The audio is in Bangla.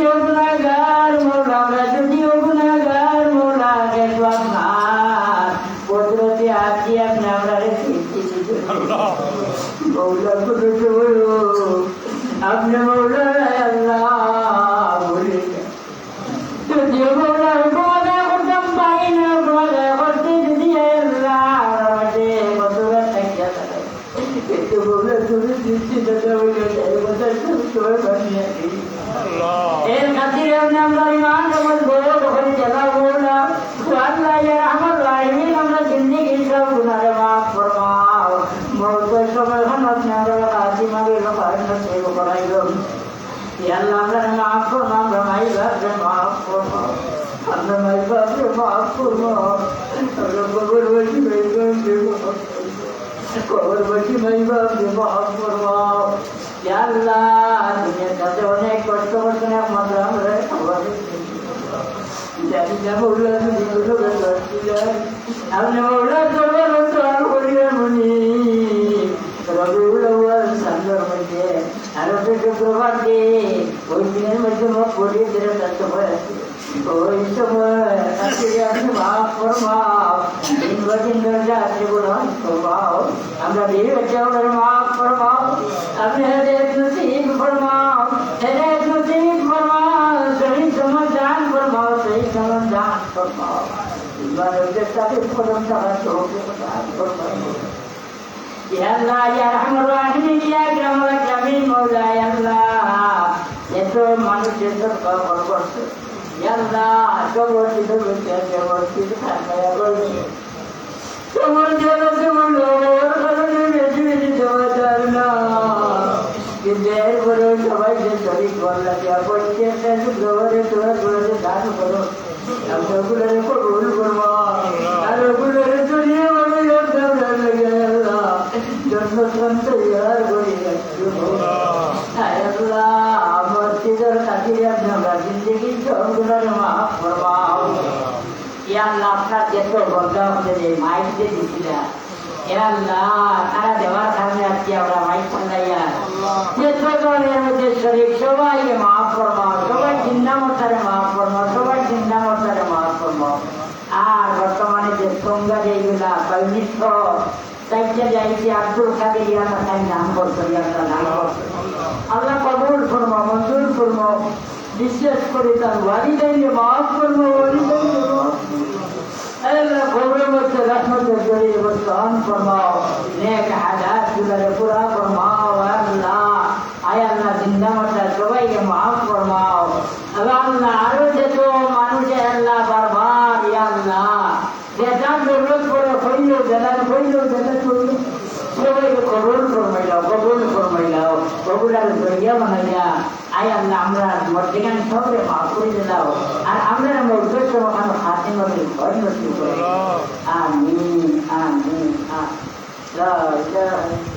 যদিও গুণাগার মোলা আমরা যদিও গুণাগার মোলা গেল আপনার কুদরতি আছি আপনি আমরা মৌলা কুদরতি বলো, আপনি মৌলা আল্লাহ বলে। যদিও মৌলা হুকুমতে করতাম পাই না হুকুমতে করতে যদি আল্লাহ আমাদের কতবার থাকিয়া থাকে কিন্তু মৌলা তুমি দিচ্ছি দাদা বলে কথা সবাই বানিয়ে এর খাতিরে আপনি আমরা ইমান কেমন বড় তখন জেলা বললাম আল্লাহ ইয়া রহমান রাহিমিন আমরা জিন্দিগি সব গুনারে মাফ ফরমাও মৌতের সময় হন আপনি আমরা কাজী মাগে পারেন না সেব করাইল ইয়া আল্লাহ আমরা মাফ ফরমাও আমরা মাই বাপরে মাফ ফরমাও আমরা মাই বাপরে মাফ আমরা কবর বসি বেগম দেব কবর বসি মাই বাপরে মাফ ফরমাও ইয়া আল্লাহ দুনিয়ার সাথে অনেক কষ্ট করতে না একমাত্র আমরা খাবার জানি না মৌলা তুমি গুলো আপনি মৌলা করিয়া মনি মধ্যে আরও থেকে প্রভাত দে ওই দিনের মধ্যে মুখ পড়িয়ে দিলে তত্ত্ব হয়ে ওই সময় মাফ ফরমাও দিন বদিন দরজা আছে গুণ ফরমাও আমরা বিয়ে চাউলের মাফ ফরমাও আপনি হেদায়ত নসিব ফরমাও হেদায়ত নসিব ফরমাও সহি সমাধান ফরমাও সহি সমাধান ফরমাও ইমানের সাথে ফরম তারা চোখে ফরমাও Allah, Ya Rahman Rahim, Ya Akram Akramin, Mawla, Ya Allah. এতো মানুষের তো কবর করছে আল্লাহ কবর দিতে বলছে কবর দিতে থাকা বলছে কবর দিতে তোমার কবর কারণে বেশি বেশি দেওয়া যায় না সবাই তোমার দুনিয়া বলে একদম লাগে আল্লাহ জন্ম সন্তয়ার করে আল্লাহ মসজিদের খাতিরে আপনারা জিন্দগি সবগুলোর মাফ ফরমাও ইয়া আল্লাহ আপনার যত বন্ধা আমাদের এই মাইক দিয়ে তারা আমরা আর বর্তমানে যে সংজ্ঞা যেগুলা কমিষ্ঠ চাইতে যাইছে আব্দুল কাদের ইয়ানা তাই নাম করতো করতো আল্লাহ কবুল ফরমা মঞ্জুর ফরমা বিশেষ করে তার ওয়ালিদাইনে মাফ করব ওয়ালিদাইনে মাফ আল্লাহ কবরের মধ্যে রহমতের জড়িয়ে বর্তমান ফরমাও, নেক হাজাত গুলারে পুরা ফরমাও আল্লাহ। আয় আল্লাহ, জিন্দা মাতা সবাইকে মাফ ফরমাও। আল্লাহ আরও যেত মানুষে আল্লাহ বারবার, ইয়া আল্লাহ। যেটা জরুরত পড়ে হইল যেটা হইল যেটা হইল সবাইকে কবুল ফরমাইলাও কবুল ফরমাইলাও কবুল আর জড়িয়া বানাইয়া আয় আল্লাহ আমরা মধ্যখান সবরে মাফ করে দিলাও। আর আমরা উদ্দেশ্য ওখানে হাতে মধ্যে ঘর নষ্ট করে। আমিন আমিন আমিন।